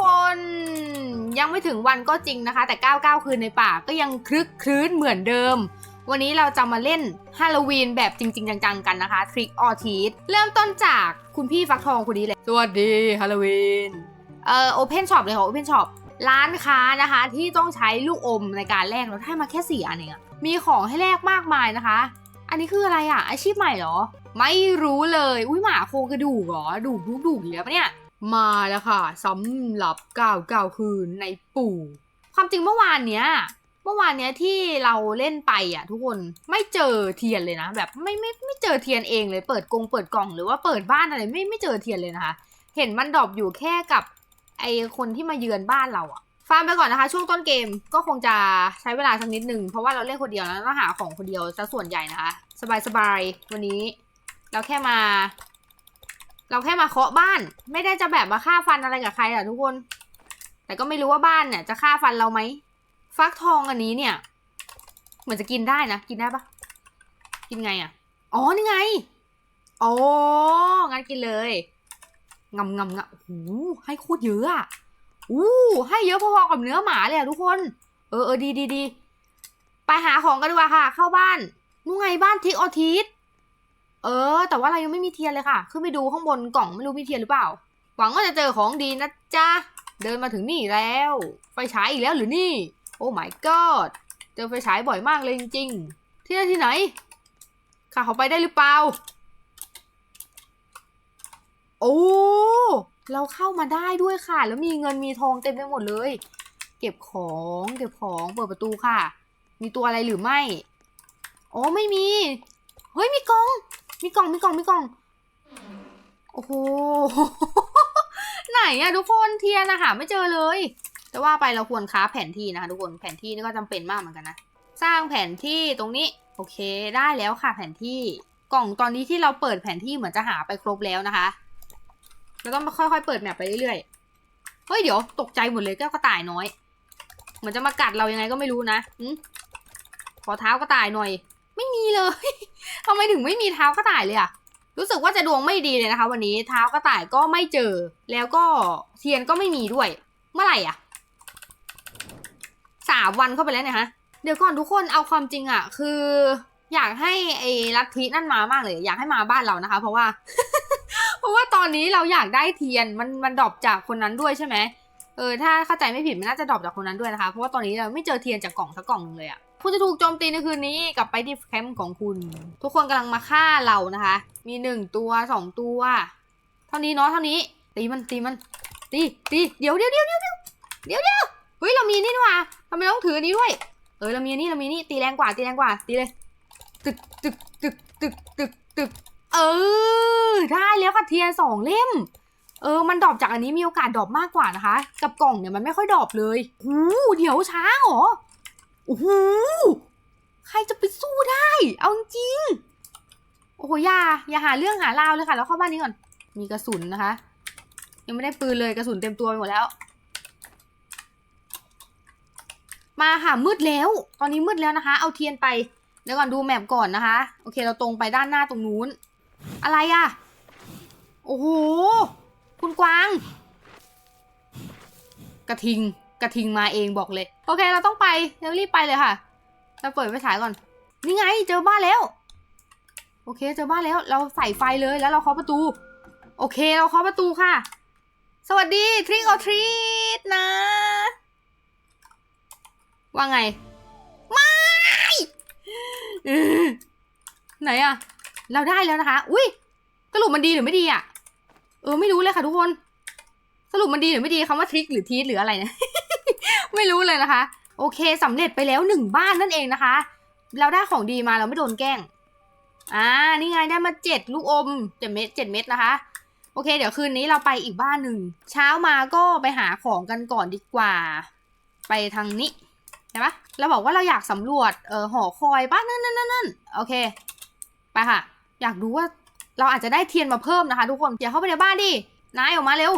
คนยังไม่ถึงวันก็จริงนะคะ แต่ 99 คืนในป่าก็ยังคลึกคลื้นเหมือนเดิม วันนี้เราจะมาเล่นฮาโลวีนแบบจริง ๆ จัง ๆ กันนะคะทริกออทีสเริ่มต้นจากคุณพี่ฟักทองคนนี้เลยสวัสดีฮาโลวีนเอ่อโอเพนช็อปเลยค่ะโอเพนช็อปร้านค้านะคะที่ต้องใช้ลูกอมในการแลกเราได้มาแค่สี่อันเองอะมีของให้แลกมากมายนะคะ อันนี้คืออะไรอะอาชีพใหม่เหรอ ไม่รู้เลย อุ้ยหมาโครงกระดูกเหรอดูกดูกดูกอีกแล้วปะเนี่ย มาแล้วค่ะสำหรับก้าวก้าวคืนในปู่ ความจริงเมื่อวานเนี้ย เมื่อวานเนี้ยที่เราเล่นไปอะ ทุกคนไม่เจอเทียนเลยนะแบบไม่ไม่ไม่เจอเทียนเองเลยเปิดกงเปิดกล่องหรือว่าเปิดบ้านอะไรไม่ไม่เจอเทียนเลยนะคะเห็นมันดรอปอยู่แค่กับไอคนที่มาเยือนบ้านเราอะฟาร์มไปก่อนนะคะ ช่วงต้นเกมก็คงจะใช้เวลาสักนิดหนึ่งเพราะว่าเราเล่นคนเดียวแล้วต้องหาของคนเดียวซะส่วนใหญ่นะคะ สบายๆวันนี้ เราแค่มา เราแค่มาเคาะบ้าน ไม่ได้จะแบบมาฆ่าฟันอะไรกับใครอะทุกคน แต่ก็ไม่รู้ว่าบ้านเนี่ยจะฆ่าฟันเราไหมฟักทองอันนี้เนี่ย เหมือนจะกินได้นะ กินได้ปะกินไงอะอ๋อ นี่ไง อ๋อ งั้นกินเลยงำงำงะโอ้โหให้โคตรเยอะอะอู้ให้เยอะพอๆกับเนื้อหมาเลยอะทุกคน เออเออดีดีดีไปหาของกันดีกว่าค่ะ เข้าบ้านนู่นไงบ้านทิกออทิส เออ แต่ว่าเรายังไม่มีเทียนเลยค่ะ ขึ้นไปดูข้างบนกล่องไม่รู้มีเทียนหรือเปล่า หวังว่าจะเจอของดีนะจ๊ะ เดินมาถึงนี่แล้ว ไฟฉายอีกแล้วหรือนี่ โอ้ my god เจอไฟฉายบ่อยมากเลยจริงๆ ที่นั่นที่ไหนข้าเขาไปได้หรือเปล่า โอ้ เราเข้ามาได้ด้วยค่ะ แล้วมีเงินมีทองเต็มไปหมดเลย เก็บของ เก็บของ เปิดประตูค่ะ มีตัวอะไรหรือไม่ อ๋อ ไม่มี เฮ้ย มีกล่อง มีกล่องมีกล่องมีกล่อง โอ้โห ไหนอะทุกคนเทียนอะหาไม่เจอเลย แต่ว่าไปเราควรค้าแผนที่นะคะทุกคน แผนที่นี่ก็จำเป็นมากเหมือนกันนะ สร้างแผนที่ตรงนี้ โอเค ได้แล้วค่ะแผนที่ กล่องตอนนี้ที่เราเปิดแผนที่เหมือนจะหาไปครบแล้วนะคะ เราต้องค่อยๆเปิดแมปไปเรื่อยๆ เฮ้ยเดี๋ยวตกใจหมดเลยแก้วกระต่ายน้อย เหมือนจะมากัดเรายังไงก็ไม่รู้นะหึขอเท้ากระต่ายหน่อย ไม่มีเลยทำไมถึงไม่มีเท้ากระต่ายเลยอะรู้สึกว่าจะดวงไม่ดีเลยนะคะ วันนี้เท้ากระต่ายก็ไม่เจอ แล้วก็เทียนก็ไม่มีด้วย เมื่อไหร่อะสามวันเข้าไปแล้วเนี่ยฮะเดี๋ยวก่อนทุกคนเอาความจริงอะคือ อยากให้ไอ้ลัทธินั่นมามากเลย อยากให้มาบ้านเรานะคะ เพราะว่า เพราะว่าตอนนี้เราอยากได้เทียนมันมันดรอปจากคนนั้นด้วยใช่ไหมเออถ้าเข้าใจไม่ผิดมันน่าจะดรอปจากคนนั้นด้วยนะคะ เพราะว่าตอนนี้เราไม่เจอเทียนจากกล่องสักกล่องหนึงเลยอะ คุณจะถูกโจมตีในคืนนี้กลับไปที่แคมป์ของคุณ ทุกคนกำลังมาฆ่าเรานะคะ มีหนึ่งตัวสองตัว เท่านี้เนาะเท่านี้ตีมันตีมันตีตีเดี๋ยวเดี๋ยวเดี๋ยวเดี๋ยวเดี๋ยวเดี๋ยวเฮ้ยเรามีนี่นี่หว่าทำไมต้องถืออันนี้ด้วย เออเรามีนนี้เรามีนี่ตีแรงกว่าตีแรงกว่าตีเลยตึกตึกตึกตึกตึกตึกเออได้แล้วค่ะเทียนสองเล่ม เออ มันดรอปจากอันนี้มีโอกาสดรอปมากกว่านะคะ กับกล่องเนี่ยมันไม่ค่อยดรอปเลยหูเดี๋ยวช้าเหรอ โอ้โหใครจะไปสู้ได้ เอาจริง โอ้โหอย่า อย่าหาเรื่องหาราวเลยค่ะ แล้วเข้าบ้านนี้ก่อน มีกระสุนนะคะ ยังไม่ได้ปืนเลยกระสุนเต็มตัวไปหมดแล้ว มาค่ะมืดแล้ว ตอนนี้มืดแล้วนะคะ เอาเทียนไป เดี๋ยวก่อนดูแมปก่อนนะคะ โอเค เราตรงไปด้านหน้าตรงนู้น อะไรอะโอ้โห คุณกวาง กระทิง กระทิงมาเองบอกเลย โอเคเราต้องไปเร็วรีบไปเลยค่ะ เราเปิดไฟฉายก่อน นี่ไงเจอบ้านแล้ว โอเคเจอบ้านแล้ว เราใส่ไฟเลยแล้วเราเคาะประตู โอเคเราเคาะประตูค่ะ สวัสดีทริกออทรีตนะ ว่าไง ไม่ไหนอะเราได้แล้วนะคะ อุ้ยสรุปมันดีหรือไม่ดีอะเออไม่รู้เลยค่ะทุกคน สรุปมันดีหรือไม่ดีคำว่าทริกหรือทีสหรืออะไรเนี่ย ไม่รู้เลยนะคะ โอเคสำเร็จไปแล้วหนึ่งบ้านนั่นเองนะคะ เราได้ของดีมาเราไม่โดนแกล้ง อ่า นี่ไงได้มาเจ็ดลูกอมเจ็ดเม็ดเจ็ดเม็ดนะคะ โอเค เดี๋ยวคืนนี้เราไปอีกบ้านหนึ่ง เช้ามาก็ไปหาของกันก่อนดีกว่า ไปทางนี้ใช่ปะเราบอกว่าเราอยากสำรวจ เออหอคอยป้านั่นนั่นนั่นนั่นโอเค ไปค่ะ อยากรู้ว่าเราอาจจะได้เทียนมาเพิ่มนะคะ ทุกคนอย่าเข้าไปในบ้านดิ นายออกมาเร็ว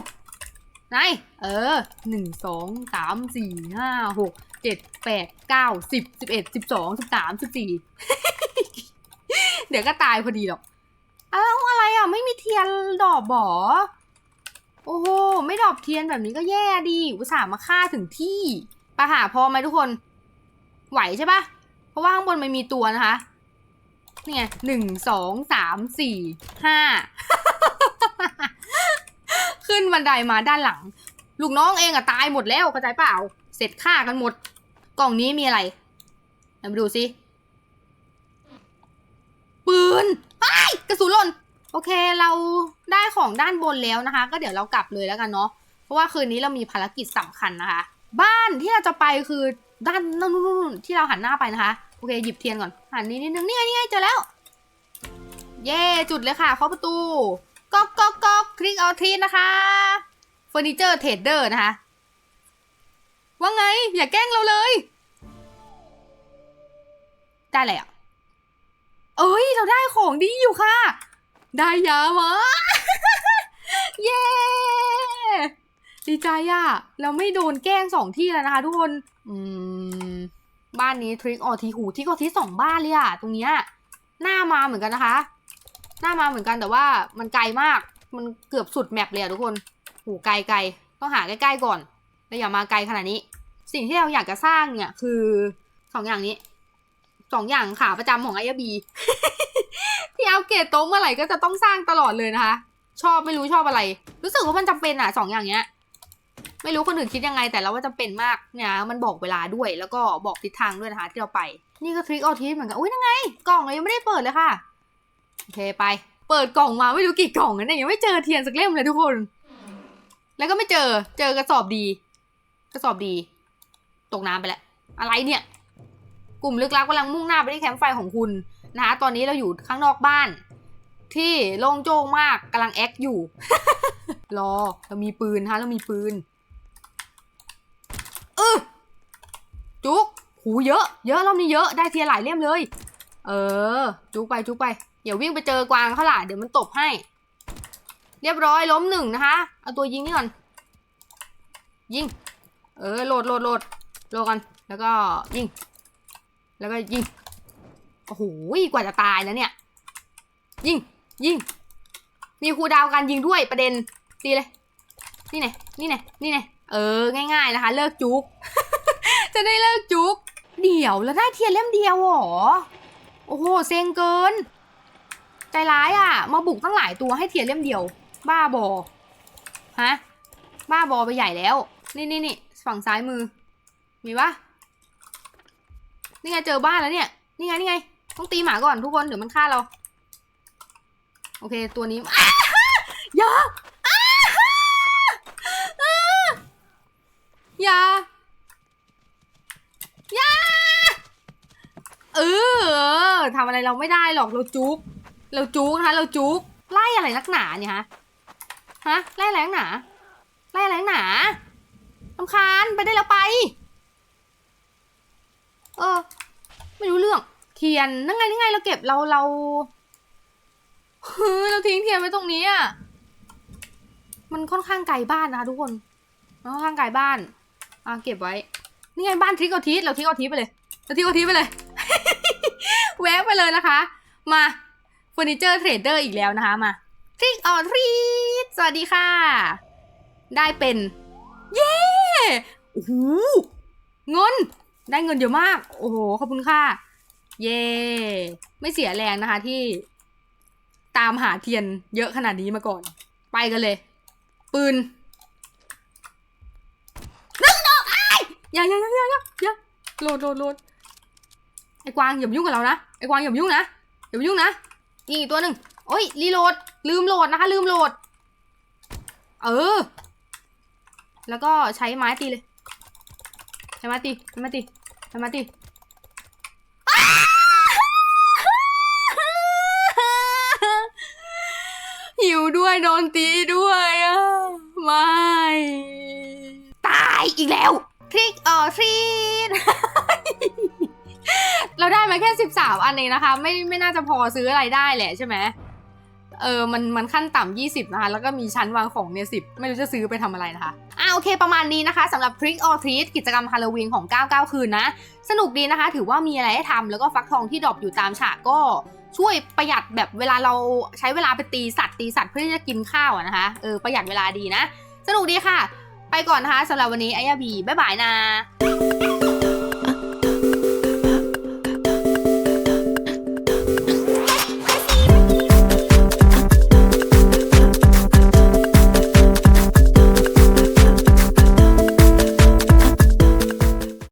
นายเออหนึ่งสองสามสี่ห้าหกเจ็ดแปดเก้าสิบสิบเอ็ดสิบสองสิบสามสิบสี่เดี๋ยวก็ตายพอดีหรอกอ้าวอะไรอะ ไม่มีเทียนดอกบอโอ้โห ไม่ดอกเทียนแบบนี้ก็แย่ดี อุตส่าห์มาฆ่าถึงที่ปะหาพอไหมทุกคน ไหวใช่ปะเพราะว่าข้างบนมันมีตัวนะคะนี่ไงหนึ่งสองสามสี่ห้า ขึ้นบันไดมาด้านหลัง ลูกน้องเองอะตายหมดแล้วเข้าใจเปล่า เสร็จฆ่ากันหมด กล่องนี้มีอะไรไหนมาดูสิปืนไอ้กระสุนหล่นโอเคเราได้ของด้านบนแล้วนะคะ ก็เดี๋ยวเรากลับเลยแล้วกันเนาะเพราะว่าคืนนี้เรามีภารกิจสำคัญนะคะ บ้านที่เราจะไปคือด้านนู่นที่เราหันหน้าไปนะคะโอเคหยิบเทียนก่อนหันนี้นิดนึงนี่ไงนี่ไงเจอแล้ว เย่จุดเลยค่ะเคาะประตู ก๊อกกอกก๊อกคลิกเอาทีนะคะเฟอร์นิเจอร์เทรดเดอร์นะคะ ว่าไง อย่าแกล้งเราเลย ได้เลยอะเอ้ย เราได้ของดีอยู่ค่ะ ได้ยามาเย้ดีใจอะเราไม่โดนแกล้งสองที่แล้วนะคะทุกคน อืม บ้านนี้ทริกออทีหูที่ก็ที่สองบ้านเลยอะตรงเนี้ยหน้ามาเหมือนกันนะคะ หน้ามาเหมือนกันแต่ว่ามันไกลมาก มันเกือบสุดแมปเลยอะทุกคนหูไกลไกลต้องหาใกล้ๆก่อน แล้วอย่ามาไกลขนาดนี้ สิ่งที่เราอยากจะสร้างเนี่ยคือสองอย่างนี้สองอย่างขาประจำของไอบีที่อัปเกรดโต๊ะเมื่อไหร่ก็จะต้องสร้างตลอดเลยนะคะ ชอบไม่รู้ชอบอะไร รู้สึกว่ามันจำเป็นอะสองอย่างเนี้ย ไม่รู้คนอื่นคิดยังไง แต่เราว่าจำเป็นมากเนี่ยมันบอกเวลาด้วย แล้วก็บอกทิศทางด้วยนะคะที่เราไป นี่ก็ทริคออทิสเหมือนกันอุ้ยนั่นไง กล่องเรายังไม่ได้เปิดเลยค่ะ โอเคไป เปิดกล่องมาไม่รู้กี่กล่องแล้วเนี่ยยังไม่เจอเทียนสักเล่มเลยทุกคน แล้วก็ไม่เจอ เจอกระสอบดี กระสอบดี ตกน้ำไปแล้วอะไรเนี่ย กลุ่มลึกลับกำลังมุ่งหน้าไปที่แคมป์ไฟของคุณนะคะตอนนี้เราอยู่ข้างนอกบ้าน ที่โล่งโจ้งมากกำลังแอคอยู่ รอเรามีปืนฮะเรามีปืนเออจุกหูเยอะ เยอะรอบนี้เยอะได้เทียหลายเล่มเลย เออ จุกไปจุกไป อย่าวิ่งไปเจอกวางเขาล่ะเดี๋ยวมันตบให้ เรียบร้อยล้มหนึ่งนะคะ เอาตัวยิงนี่ก่อน ยิง เออโหลดโหลดโหลดโหลดกันแล้วก็ยิง แล้วก็ยิง โอ้โหกว่าจะตายแล้วเนี่ย ยิง ยิง มีครูดาวการยิงด้วยประเด็นตีเลย นี่ไงนี่ไงนี่ไงเออ ง่าย ๆนะคะ เลิกจุก จะได้เลิกจุก เดี๋ยวแล้วได้เทียนเล่มเดียวเหรอ โอ้โห เซ็งเกิน ใจร้ายอะ มาบุกตั้งหลายตัวให้เทียนเล่มเดียว บ้าบอ ฮะ บ้าบอไปใหญ่แล้ว นี่นี่นี่ฝั่งซ้ายมือ มีปะนี่ไงเจอบ้านแล้วเนี่ย นี่ไงนี่ไง ต้องตีหมาก่อนทุกคนเดี๋ยวมันฆ่าเรา โอเค ตัวนี้อย่าอย่าอย่าเออทำอะไรเราไม่ได้หรอกเราจุก เราจุกนะคะเราจุกไล่อะไรนักหนาเนี่ยฮะฮะไล่อะไรนักหนาไล่อะไรนักหนาลำคาญไปได้แล้วไป เออ ไม่รู้เรื่อง เทียนนั่งไงนั่งไงเราเก็บเราเราเฮ้ยเราทิ้งเทียนไว้ตรงนี้อะมันค่อนข้างไกลบ้านนะคะทุกคนมันค่อนข้างไกลบ้านอะเก็บไว้ นี่ไงบ้านทิกเอาทีสเราทิกเอาทีสไปเลยเราทิกเอาทีสไปเลย แวะไปเลยนะคะ มา เฟอร์นิเจอร์เทรดเดอร์อีกแล้วนะคะมาทริกออทรีสสวัสดีค่ะ ได้เป็น เย้โอ้โหเงิน ได้เงินเยอะมาก โอ้โห ขอบคุณค่ะ เย่ไม่เสียแรงนะคะที่ตามหาเทียนเยอะขนาดนี้มาก่อน ไปกันเลย ปืนนึกดอกไอ้ายอย่าอย่าอย่าอย่าอย่าอย่าโหลดโหลดโหลดไอ้กวางอย่ามายุ่งกับเรานะไอ้กวางอย่ามายุ่งนะอย่ามายุ่งนะ นี่อีกตัวหนึ่งโอ้ยรีโหลด ลืมโหลดนะคะ ลืมโหลด เออ แล้วก็ใช้ไม้ตีเลย ใช้ไม้ตีใช้ไม้ตีใช้ไม้ตีหิวด้วยโดนตีด้วยอะไม่ ตายอีกแล้วทริกออทรี ได้มาแค่สิบสามอันเองนะคะ ไม่ไม่น่าจะพอซื้ออะไรได้แหละใช่ไหมเออ มัน มันขั้นต่ำยี่สิบนะคะ แล้วก็มีชั้นวางของเนี่ยสิบไม่รู้จะซื้อไปทำอะไรนะคะ อ่าโอเค ประมาณนี้นะคะสำหรับ Trick or Treat กิจกรรมฮาโลวีนของ 99 คืนนะ สนุกดีนะคะ ถือว่ามีอะไรให้ทำ แล้วก็ฟักทองที่ดรอปอยู่ตามฉากก็ช่วยประหยัดแบบเวลาเราใช้เวลาไปตีสัตว์ตีสัตว์เพื่อที่จะกินข้าวนะคะ เออ ประหยัดเวลาดีนะ สนุกดีค่ะ ไปก่อนนะคะสำหรับวันนี้ไอยาบีบ๊ายบายนะ